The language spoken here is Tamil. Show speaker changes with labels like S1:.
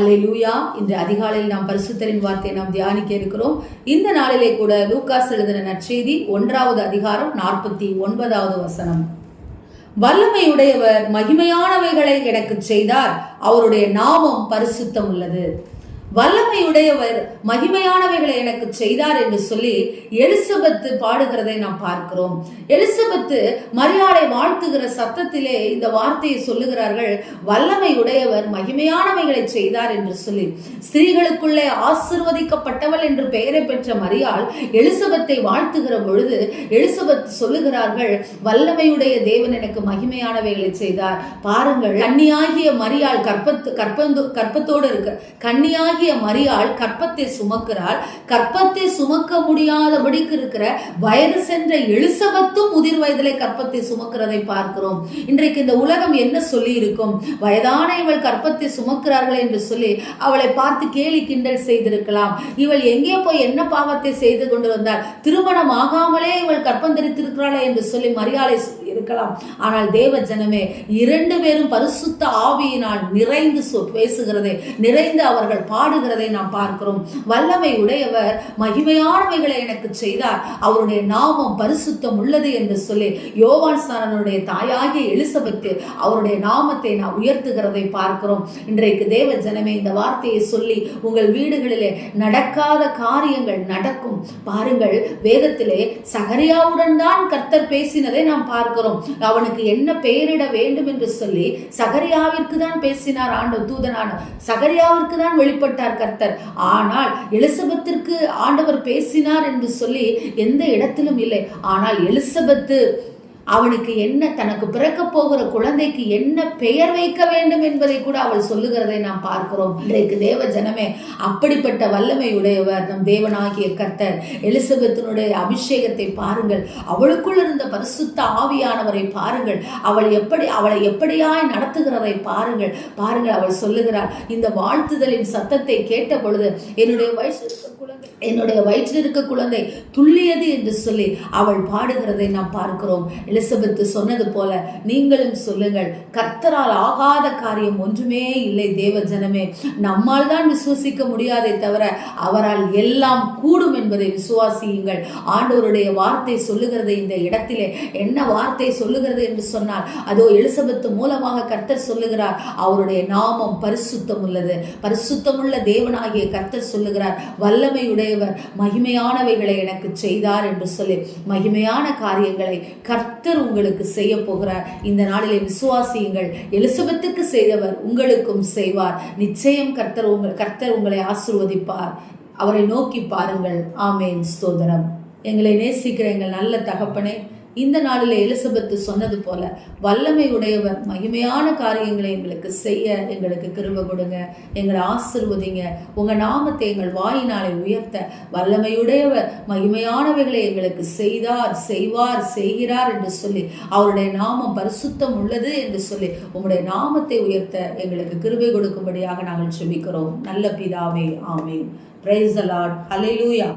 S1: ஹalleluya இன்று அதிகாலையில் நாம் பரிசுத்தரின் வார்த்தையை நாம் தியானிக்க இருக்கிறோம். இந்த நாளிலே கூட லூக்காஸ் எழுதின நற்செய்தி ஒன்றாவது அதிகாரம் நாற்பத்தி ஒன்பதாவது வசனம். வல்லமையுடையவர் மகிமையானவைகளை எனக்கு செய்தார். அவருடைய நாமம் பரிசுத்தம் உள்ளது. வல்லமையுடையவர் மகிமையானவைகளை எனக்கு செய்தார் என்று சொல்லி எலிசபெத்து பாடுகிறதை நாம் பார்க்கிறோம். எலிசபெத்து மரியாதை வாழ்த்துகிற சத்தத்திலே இந்த வார்த்தையை சொல்லுகிறார்கள் வல்லமையுடையவர் மகிமையானவைகளை செய்தார் என்று சொல்லி. ஸ்திரீகளுக்குள்ளே ஆசிர்வதிக்கப்பட்டவள் என்று பெயரை பெற்ற மரியாள் எலிசபெத்தை வாழ்த்துகிற பொழுது எலிசபெத் சொல்லுகிறார்கள் வல்லமையுடைய தேவன் எனக்கு மகிமையானவைகளை செய்தார். பாருங்கள் கன்னியாகிய மரியாள் கற்பத்து கற்பந்து கற்பத்தோடு இருக்க கன்னியாகிய மரியாள் கற்பத்தை சுமக்கிறாள். கற்பத்தை சுமக்க முடியாதபடிக்கு இருக்கிற வயது சென்ற எலிசபெத்தும் முதிர் வயதிலே கற்பத்தை சுமக்கிறதை பார்க்கிறோம். இன்றைக்கு இந்த உலகம் என்ன சொல்லி இருக்கும்? வயதான இவள் கற்பத்தை சுமக்கிறார்கள் என்று சொல்லி அவளை பார்த்து கேலி கிண்டல் செய்திருக்கலாம். இவள் எங்கே போய் என்ன பாவத்தை செய்து கொண்டு வந்தாள்? திருமணம் ஆகாமலே இவள் கற்பம் தரித்திருக்கிறாளே என்று சொல்லி மரியாதை இருக்கலாம் ஆனால் தேவ ஜனமே இரண்டு பேரும் பரிசுத்த ஆவியினால் நிறைந்து சொ- பேசுகிறதை நிறைந்து அவர்கள் பாடுகிறதை நாம் பார்க்கிறோம். வல்லமை உடையவர் மகிமையானவைகளை எனக்கு செய்தார். அவருடைய நாமம் பரிசுத்தம் உள்ளது என்று சொல்லி யோவான் ஸ்நானனுடைய தாயாகிய எலிசபெத்து அவருடைய நாமத்தை நான் உயர்த்துகிறதை பார்க்கிறோம். இன்றைக்கு தேவ ஜனமே இந்த வார்த்தையை சொல்லி உங்கள் வீடுகளிலே நடக்காத காரியங்கள் நடக்கும். பாருங்கள் வேதத்திலே சகரியாவுடன் தான் கர்த்தர் பேசினதை நாம் பார்க்கிறோம். அவனுக்கு என்ன பெயரிட வேண்டும் என்று சொல்லி சகரியாவிற்கு தான் பேசினார் ஆண்டு தூதனான சகரியாவிற்கு தான் வெளிப்பட்ட வெளிப்பட்டார் கர்த்தர். ஆனால் எலிசபெத்திற்கு ஆண்டவர் பேசினார் என்று சொல்லி எந்த இடத்திலும் இல்லை. ஆனால் எலிசபெத்து அவனுக்கு என்ன தனக்கு பிறக்க போகிற குழந்தைக்கு என்ன பெயர் வைக்க வேண்டும் என்பதை கூட அவள் சொல்லுகிறதை நாம் பார்க்கிறோம். இன்றைக்கு தேவ ஜனமே அப்படிப்பட்ட வல்லமை உடையவர் நம் தேவனாகிய கர்த்தர் எலிசபெத்தினுடைய அபிஷேகத்தை பாருங்கள். அவளுக்குள் இருந்த பரிசுத்த ஆவியானவரை பாருங்கள். அவள் எப்படி அவளை எப்படியாய் நடத்துகிறதை பாருங்கள். பாருங்கள் அவள் சொல்லுகிறாள் இந்த வாழ்த்துதலின் சத்தத்தை கேட்ட பொழுது என்னுடைய வயசு இருக்க குழந்தை என்னுடைய வயிற்றில் இருக்க குழந்தை துள்ளியது என்று சொல்லி அவள் பாடுகிறதை நாம் பார்க்கிறோம். எலிசபெத்து சொன்னது போல நீங்களும் சொல்லுங்கள். கர்த்தரால் ஆகாத காரியம் ஒன்றுமே இல்லை தேவ ஜனமே. நம்மால் தான் விசுவசிக்க முடியாதே தவிர அவரால் எல்லாம் கூடும் என்பதை விசுவாசியுங்கள். ஆண்டவருடைய வார்த்தை சொல்லுகிறது இந்த இடத்திலே. என்ன வார்த்தை சொல்லுகிறது என்று சொன்னால் அதோ எலிசபெத்து மூலமாக கர்த்தர் சொல்லுகிறார் அவருடைய நாமம் பரிசுத்தம் உள்ளது பரிசுத்தமுள்ள தேவனாகிய கர்த்தர் சொல்லுகிறார் வல்லமையுடையவர் மகிமையானவைகளை எனக்கு செய்தார் என்று சொல்லி மகிமையான காரியங்களை கர்த்தர் உங்களுக்கு செய்ய போகிறார். இந்த நாளிலே விசுவாசியுங்கள். எலிசபெத்துக்கு செய்தவர் உங்களுக்கும் செய்வார். நிச்சயம் கர்த்தர் உங்கள் கர்த்தர் உங்களை ஆசிர்வதிப்பார். அவரை நோக்கி பாருங்கள். ஆமேன். ஸ்தோதரம் எங்களை நேசிக்கிற எங்கள் நல்ல தகப்பனே இந்த நாளில் எலிசபெத்து சொன்னது போல வல்லமை உடையவர் மகிமையான காரியங்களை எங்களுக்கு செய்ய எங்களுக்கு கிருப கொடுங்க எங்களை ஆசிர்வதிங்க. உங்க நாமத்தை எங்கள் வாயினாலே உயர்த்த வல்லமையுடையவர் மகிமையானவைகளை எங்களுக்கு செய்தார் செய்வார் செய்கிறார் என்று சொல்லி அவருடைய நாமம் பரிசுத்தம் உள்ளது என்று சொல்லி உங்களுடைய நாமத்தை உயர்த்த எங்களுக்கு கிருபை கொடுக்கும்படியாக நாங்கள் செபிக்கிறோம். நல்ல பிதாவே ஆமே பிரைஸ் லார்ட் ஹalleluya